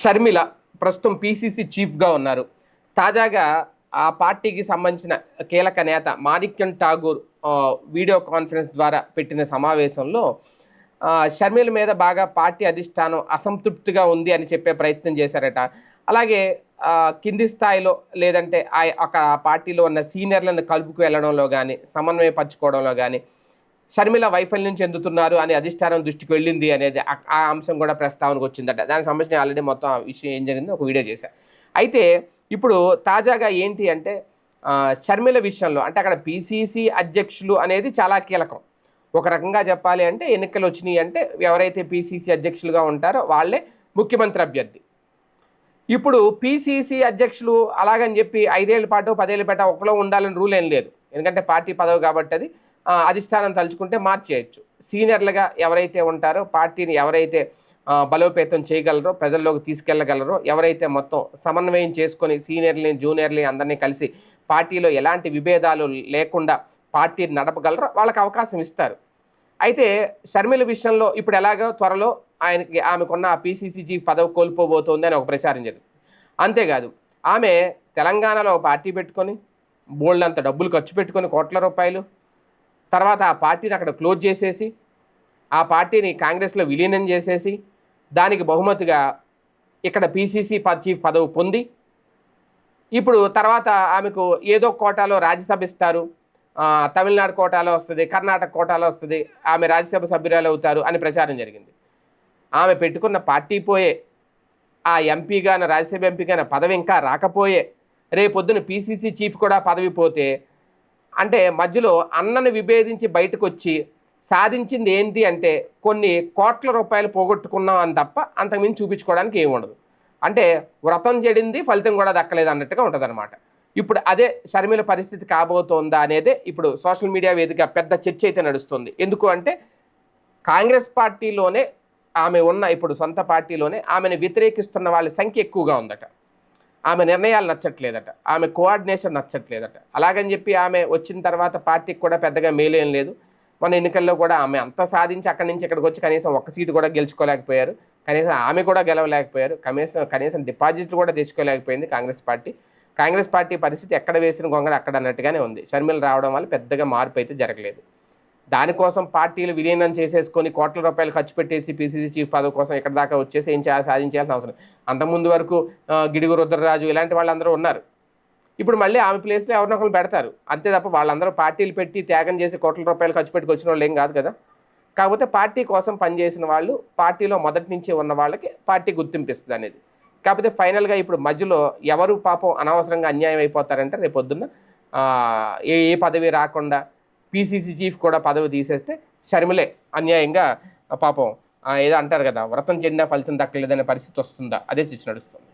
షర్మిల ప్రస్తుతం పీసీసీ చీఫ్గా ఉన్నారు. తాజాగా ఆ పార్టీకి సంబంధించిన కీలక నేత మాణిక్యం ఠాగూర్ వీడియో కాన్ఫరెన్స్ ద్వారా పెట్టిన సమావేశంలో షర్మిల మీద బాగా పార్టీ అధిష్టానం అసంతృప్తిగా ఉంది అని చెప్పే ప్రయత్నం చేశారట. అలాగే కింది స్థాయిలో లేదంటే ఆ ఒక పార్టీలో ఉన్న సీనియర్లను కలుపుకు వెళ్ళడంలో కానీ సమన్వయపరచుకోవడంలో కానీ షర్మిల వైఫల్యం చెందుతున్నారు అని అధిష్టానం దృష్టికి వెళ్ళింది అనేది ఆ- అంశం కూడా ప్రస్తావనకు వచ్చిందట. దానికి సంబంధించి ఆల్రెడీ మొత్తం ఆ విషయం ఏం జరిగిందో ఒక వీడియో చేశాను అయితే ఇప్పుడు తాజాగా ఏంటి అంటే షర్మిల విషయంలో అంటే అక్కడ పిసిసి అధ్యక్షులు అనేది చాలా కీలకం. ఒక రకంగా చెప్పాలి అంటే ఎన్నికలు వచ్చినాయి అంటే ఎవరైతే పిసిసి అధ్యక్షులుగా ఉంటారో వాళ్ళే ముఖ్యమంత్రి అభ్యర్థి. ఇప్పుడు పిసిసి అధ్యక్షులు అలాగని చెప్పి ఐదేళ్ళ పాటు పదేళ్ళ పాటు ఒకలో ఉండాలని రూల్ ఏం లేదు. ఎందుకంటే పార్టీ పదవి కాబట్టి అది అధిష్టానం తలుచుకుంటే మార్చేయచ్చు. సీనియర్లుగా ఎవరైతే ఉంటారో పార్టీని ఎవరైతే బలోపేతం చేయగలరో ప్రజల్లోకి తీసుకెళ్ళగలరో ఎవరైతే మొత్తం సమన్వయం చేసుకొని సీనియర్లని జూనియర్లని అందరినీ కలిసి పార్టీలో ఎలాంటి విభేదాలు లేకుండా పార్టీని నడపగలరో వాళ్ళకి అవకాశం ఇస్తారు. అయితే షర్మిల విషయంలో ఇప్పుడు ఎలాగో త్వరలో ఆయనకి ఆమెకున్న పీసీసీజీ పదవి కోల్పోబోతోంది అని ఒక ప్రచారం జరిగింది. అంతేకాదు ఆమె తెలంగాణలో పార్టీ పెట్టుకొని బోల్డ్ అంత డబ్బులు ఖర్చు పెట్టుకొని కోట్ల రూపాయలు తర్వాత ఆ పార్టీని అక్కడ క్లోజ్ చేసేసి ఆ పార్టీని కాంగ్రెస్లో విలీనం చేసేసి దానికి బహుమతిగా ఇక్కడ పీసీసీ చీఫ్ పదవి పొంది ఇప్పుడు తర్వాత ఆమెకు ఏదో కోటాలో రాజ్యసభ ఇస్తారు. తమిళనాడు కోటాలో వస్తుంది కర్ణాటక కోటాలో వస్తుంది ఆమె రాజ్యసభ సభ్యురాలు అవుతారు అని ప్రచారం జరిగింది. ఆమె పెట్టుకున్న పార్టీ పోయే ఆ ఎంపీగాన రాజ్యసభ ఎంపీగాన పదవి ఇంకా రాకపోయే రేపొద్దున పీసీసీ చీఫ్ కూడా పదవి పోతే అంటే మధ్యలో అన్నను విభేదించి బయటకు వచ్చి సాధించింది ఏంటి అంటే కొన్ని కోట్ల రూపాయలు పోగొట్టుకున్నాం అని తప్ప అంతకుమించి చూపించుకోవడానికి ఏమి ఉండదు. అంటే వ్రతం చెడింది ఫలితం కూడా దక్కలేదు అన్నట్టుగా ఉంటుంది ఇప్పుడు అదే షర్మిల పరిస్థితి కాబోతోందా అనేది ఇప్పుడు సోషల్ మీడియా వేదిక పెద్ద చర్చ అయితే నడుస్తుంది. ఎందుకు అంటే కాంగ్రెస్ పార్టీలోనే ఆమె ఉన్న ఇప్పుడు సొంత పార్టీలోనే ఆమెను వ్యతిరేకిస్తున్న వాళ్ళ సంఖ్య ఎక్కువగా ఉందట. ఆమె నిర్ణయాలు నచ్చట్లేదట. ఆమె కోఆర్డినేషన్ నచ్చట్లేదట. అలాగని చెప్పి ఆమె వచ్చిన తర్వాత పార్టీకి కూడా పెద్దగా మేలేం లేదు. మన ఎన్నికల్లో కూడా ఆమె అంత సాధించి అక్కడి నుంచి ఇక్కడికి వచ్చి కనీసం ఒక్క సీటు కూడా గెలుచుకోలేకపోయారు. కనీసం ఆమె కూడా గెలవలేకపోయారు. కనీసం కనీసం డిపాజిట్లు కూడా తెచ్చుకోలేకపోయింది కాంగ్రెస్ పార్టీ. కాంగ్రెస్ పార్టీ పరిస్థితి ఎక్కడ వేసిన గొంగడ అక్కడ అన్నట్టుగానే ఉంది. షర్మిల రావడం వల్ల పెద్దగా మార్పు అయితే జరగలేదు. దానికోసం పార్టీలు విలీనం చేసేసుకొని కోట్ల రూపాయలు ఖర్చు పెట్టేసి పీసీసీ చీఫ్ పదవి కోసం ఇక్కడ దాకా వచ్చేసి ఏం చేయాలి సాధించాల్సిన అవసరం అంతకుముందు వరకు గిడుగు రుద్రరాజు ఇలాంటి వాళ్ళందరూ ఉన్నారు. ఇప్పుడు మళ్ళీ ఆమె ప్లేస్లో ఎవరినో ఒకరు పెడతారు. అంతే తప్ప వాళ్ళందరూ పార్టీలు పెట్టి త్యాగం చేసి కోట్ల రూపాయలు ఖర్చు పెట్టుకు వచ్చిన వాళ్ళు ఏం కాదు కదా. కాకపోతే పార్టీ కోసం పనిచేసిన వాళ్ళు పార్టీలో మొదటి నుంచి ఉన్న వాళ్ళకి పార్టీ గుర్తింపిస్తుంది అనేది. కాకపోతే ఫైనల్గా ఇప్పుడు మధ్యలో ఎవరు పాపం అనవసరంగా అన్యాయం అయిపోతారంటే రేపు పొద్దున్న ఏ ఏ పదవి రాకుండా పీసీసీ చీఫ్ కూడా పదవి తీసేస్తే షర్మిలే అన్యాయంగా పాపం ఏదో అంటారు కదా వ్రతం చెందిన ఫలితం దక్కలేదనే పరిస్థితి వస్తుందా? అదే చర్చ నడుస్తుంది.